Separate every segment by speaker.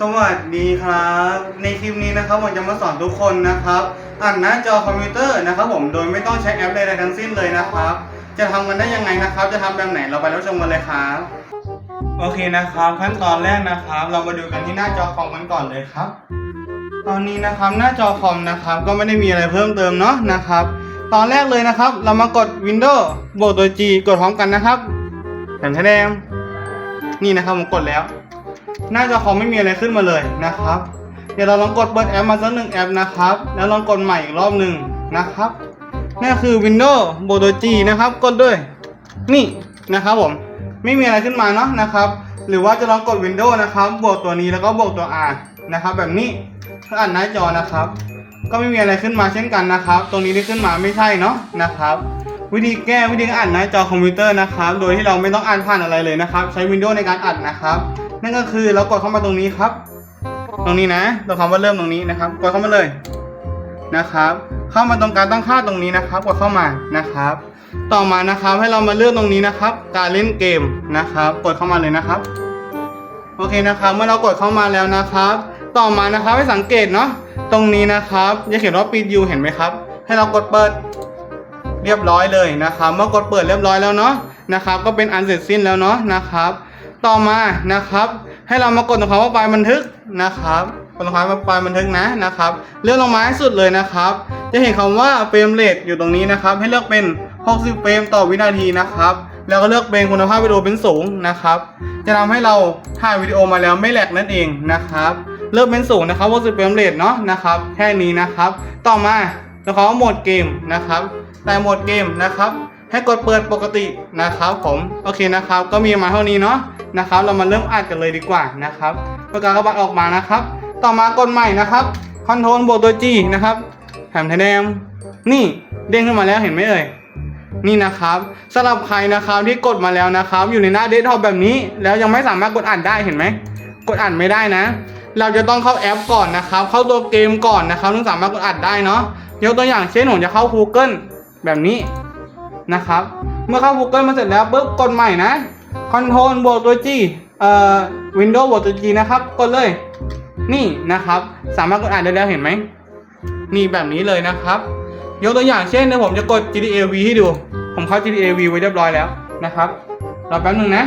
Speaker 1: สวัสดีครับ ในคลิปนี้นะครับผมจะมาสอนทุกคนนะครับอ่านหน้าจอคอมพิวเตอร์นะครับ ผมโดยไม่ต้องใช้แอปใดๆทั้งสิ้นเลยนะครับ จะทำกันได้ยังไงนะครับ จะทำแบบไหนเราไปรับชมกันเลยครับโอเคนะครับ ขั้นตอนแรกนะครับ เรามาดูกันที่หน้าจอคอมกันก่อนเลยครับ ตอนนี้นะครับหน้าจอคอมนะครับ ก็ไม่ได้มีอะไรเพิ่มเติมเนาะนะครับ ตอนแรกเลยนะครับ เรามากด Windows บวกตัว G กดพร้อมกันนะครับแผ่นแดงนี่นะครับผมกดแล้ว หน้าจอคอมไม่มีอะไรขึ้นมาเลยนะครับ เดี๋ยวเราลองกดเปิดแอปมาสักหนึ่งแอปนะครับ แล้วลองกดใหม่อีกรอบหนึ่งนะครับนั่คือ Windows บวกตัว G นะครับ กดด้วย นี่นะครับผม ไม่มีอะไรขึ้นมาเนาะนะครับ หรือว่าจะลองกด Windows นะครับ บวกตัวนี้แล้วก็บวกตัว R นะครับ แบบนี้ถ้าอ่านหน้าจอนะครับ ก็ไม่มีอะไรขึ้นมาเช่นกันนะครับ ตรงนี้ที่ขึ้นมาไม่ใช่เนาะนะครับ วิธีแก้วิธีอ่านหน้าจอคอมพิวเตอร์นะครับ โดยที่เราไม่ต้องอ่านผ่านอะไรเลยนะครับ ใช้ Windows ในการอ่านนะครับ นั่นก็คือเรากดเข้ามาตรงนี้ครับ ตรงนี้นะตัวคำว่าเริ่มตรงนี้นะครับ กดเข้ามาเลยนะครับ เข้ามาตรงการตั้งค่าตรงนี้นะครับ กดเข้ามานะครับ ต่อมานะครับให้เรามาเลือกตรงนี้นะครับ การเล่นเกมนะครับ กดเข้ามาเลยนะครับ โอเคนะครับ เมื่อเรากดเข้ามาแล้วนะครับ ต่อมานะครับให้สังเกตเนาะตรงนี้นะครับจะเขียนว่าปิดยูเห็นไหมครับ ให้เรากดเปิดเรียบร้อยเลยนะครับ เมื่อกดเปิดเรียบร้อยแล้วเนาะนะครับ ก็เป็นอันเสร็จสิ้นแล้วเนาะนะครับ ต่อมานะครับ ให้เรามากดตรงคำว่าไฟล์บันทึกนะครับกดตรงคำว่าไฟล์บันทึกนะนะครับ เลื่อนลงมาให้สุดเลยนะครับ จะเห็นคำว่าเฟรมเรทอยู่ตรงนี้นะครับ ให้เลือกเป็น 60 เฟรมต่อวินาทีนะครับ แล้วก็เลือกเป็นคุณภาพวิดีโอเป็นสูงนะครับ จะทำให้เราถ่ายวิดีโอมาแล้วไม่แหลกนั่นเองนะครับ เลือกเป็นสูงนะครับ60เฟรมเรทเนาะนะครับ แค่นี้นะครับ ต่อมาแล้วเขาโหมดเกมนะครับแต่โหมดเกมนะครับ ให้กดเปิดปกตินะครับผม โอเคนะครับ ก็มีมาเท่านี้เนาะ นะครับ เรามาเริ่มอัดกันเลยดีกว่านะครับประกาศกระบาดออกมานะครับ ต่อมากดใหม่นะครับคอนโทรลบวกตัว G นะครับแถมแถมนี่เด้งขึ้นมาแล้วเห็นไหมเอ่ยนี่นะครับสำหรับใครนะครับที่กดมาแล้วนะครับ อยู่ในหน้าเดสก์ท็อปแบบนี้ แล้วยังไม่สามารถกดอ่านได้เห็นไหมกดอ่านไม่ได้นะ เราจะต้องเข้าแอปก่อนนะครับ เข้าตัวเกมก่อนนะครับถึงสามารถกดอ่านได้เนาะยกตัวอย่างเช่นผมจะเข้า Google แบบนี้นะครับ เมื่อเข้า Google มาเสร็จแล้วปุ๊บกดใหม่นะ คอนโทรลบวกตัว G เอ่อ Windows บวกตัว G นะครับ กดเลย นี่นะครับ สามารถกดอ่านได้แล้วเห็นไหม นี่แบบนี้เลยนะครับ ยกตัวอย่างเช่นเดี๋ยวผมจะกด GTA V ให้ดู ผมเข้า GTA V ไว้เรียบร้อยแล้วนะครับ รอแป๊บหนึ่งนะ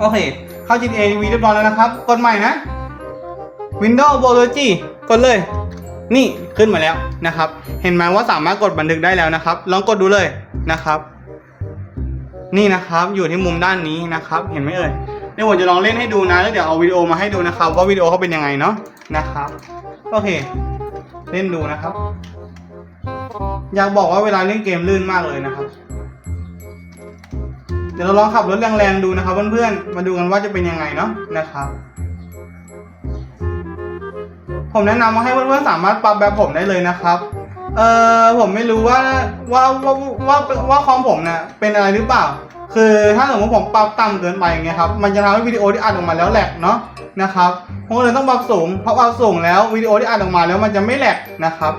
Speaker 1: โอเค เข้า GTA V เรียบร้อยแล้วนะครับ กดใหม่นะ Windows บวกตัว G กดเลย นี่ขึ้นมาแล้วนะครับ เห็นไหมว่าสามารถกดบันทึกได้แล้วนะครับ ลองกดดูเลยนะครับ นี่นะครับอยู่ที่มุมด้านนี้นะครับ เห็นไหมเอ่ยเดี๋ยวผมจะลองเล่นให้ดูนะแล้วเดี๋ยวเอาวิดีโอมาให้ดูนะครับ ว่าวิดีโอเขาเป็นยังไงเนาะนะครับโอเค เล่นดูนะครับ อยากบอกว่าเวลาเล่นเกมลื่นมากเลยนะครับ เดี๋ยวเราลองขับรถแรงๆดูนะครับเพื่อนๆมาดูกันว่าจะเป็นยังไงเนาะนะครับผมแนะนำว่าให้เพื่อนๆสามารถปรับแบบผมได้เลยนะครับ เอ่อผมไม่รู้ว่าว่าว่าว่าว่าคอมผมเนี่ยเป็นอะไรหรือเปล่า คือถ้าสมมติผมปรับต่ำเกินไปอย่างเงี้ยครับมันจะทำให้วิดีโอที่อัดออกมาแล้วแหลกเนาะนะครับผมเลยต้องปรับสูงเพราะปรับสูงแล้ววิดีโอที่อัดออกมาแล้วมันจะไม่แหลกนะครับ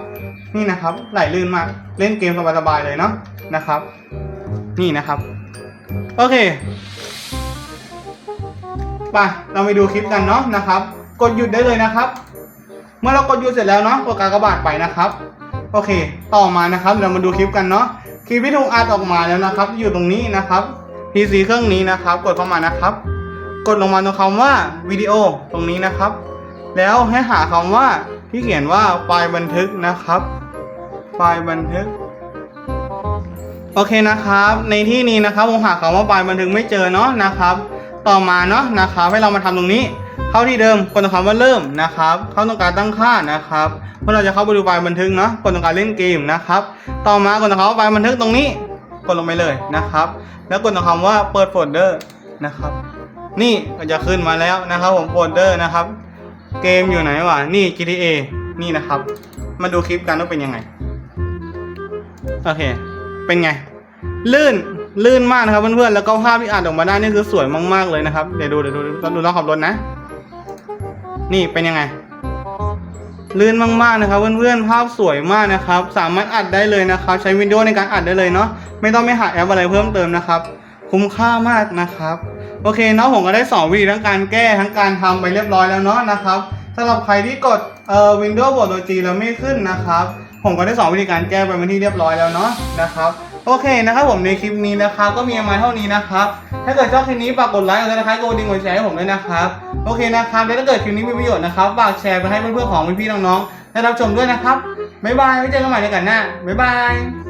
Speaker 1: นี่นะครับไหลลื่นมากเล่นเกมสบายๆเลยเนาะนะครับ นี่นะครับโอเคไปเราไปดูคลิปกันเนาะนะครับ กดหยุดได้เลยนะครับ เมื่อเรากดหยุดเสร็จแล้วเนาะกดกากบาทไปนะครับ โอเค ต่อมานะครับเรามาดูคลิปกันเนาะคลิปที่ถูกอัดออกมาแล้วนะครับ อยู่ตรงนี้นะครับ PC เครื่องนี้นะครับ กดเข้ามานะครับ กดลงมาตรงคำว่าวิดีโอตรงนี้นะครับ แล้วให้หาคำว่าที่เขียนว่าไฟล์บันทึกนะครับ ไฟล์บันทึก โอเคนะครับ ในที่นี้นะครับผมหาคำว่าไฟล์บันทึกไม่เจอเนาะนะครับ ต่อมาเนาะนะครับให้เรามาทำตรงนี้ เข้าที่เดิมกดตรงคำว่าเริ่มนะครับ เข้าตรงการตั้งค่านะครับเมื่อเราจะเข้าไปดูไฟล์บันทึกเนาะกดตรงการเล่นเกมนะครับ ต่อมากดตรงคำว่าไฟล์บันทึกตรงนี้กดลงไปเลยนะครับ แล้วกดตรงคำว่าเปิดโฟลเดอร์นะครับ นี่ก็จะขึ้นมาแล้วนะครับ ผมโฟลเดอร์นะครับ เกมอยู่ไหนวะนี่ GTA นี่นะครับ มาดูคลิปกันว่าเป็นยังไงโอเค เป็นไง ลื่น ลื่นมากนะครับเพื่อนๆ แล้วก็ภาพที่อ่านออกมาได้นี่คือสวยมากๆเลยนะครับ เดี๋ยวดูเดี๋ยวดูต้องดูต้องขับรถนะ นี่เป็นยังไง ลื่นมากๆนะครับ เพื่อนๆภาพสวยมากนะครับ สามารถอัดได้เลยนะครับ ใช้วิดีโอในการอัดได้เลยเนาะไม่ต้องไปหาแอปอะไรเพิ่มเติมนะครับ คุ้มค่ามากนะครับ โอเคเนาะผมก็ได้สอนวิธีทั้งการแก้ทั้งการทำไปเรียบร้อยแล้วเนาะนะครับสำหรับใครที่กดเอ่อ Windows บทตัว G แล้วไม่ขึ้นนะครับ ผมก็ได้สอนวิธีการแก้ไปเป็นที่เรียบร้อยแล้วเนาะนะครับ โอเคนะครับผมในคลิปนี้นะครับก็มีประมาณเท่านี้นะครับถ้าเกิดชอบคลิปนี้ฝากกดไลค์กดซับสไครต์กดดิ่งกดแชร์ให้ผมด้วยนะครับโอเคนะครับแล้วถ้าเกิดคลิปนี้มีประโยชน์นะครับฝากแชร์ไปให้เพื่อนๆของพี่ๆน้องๆได้รับชมด้วยนะครับบ๊ายบายไว้เจอกันใหม่ในกันหน้าบ๊ายบาย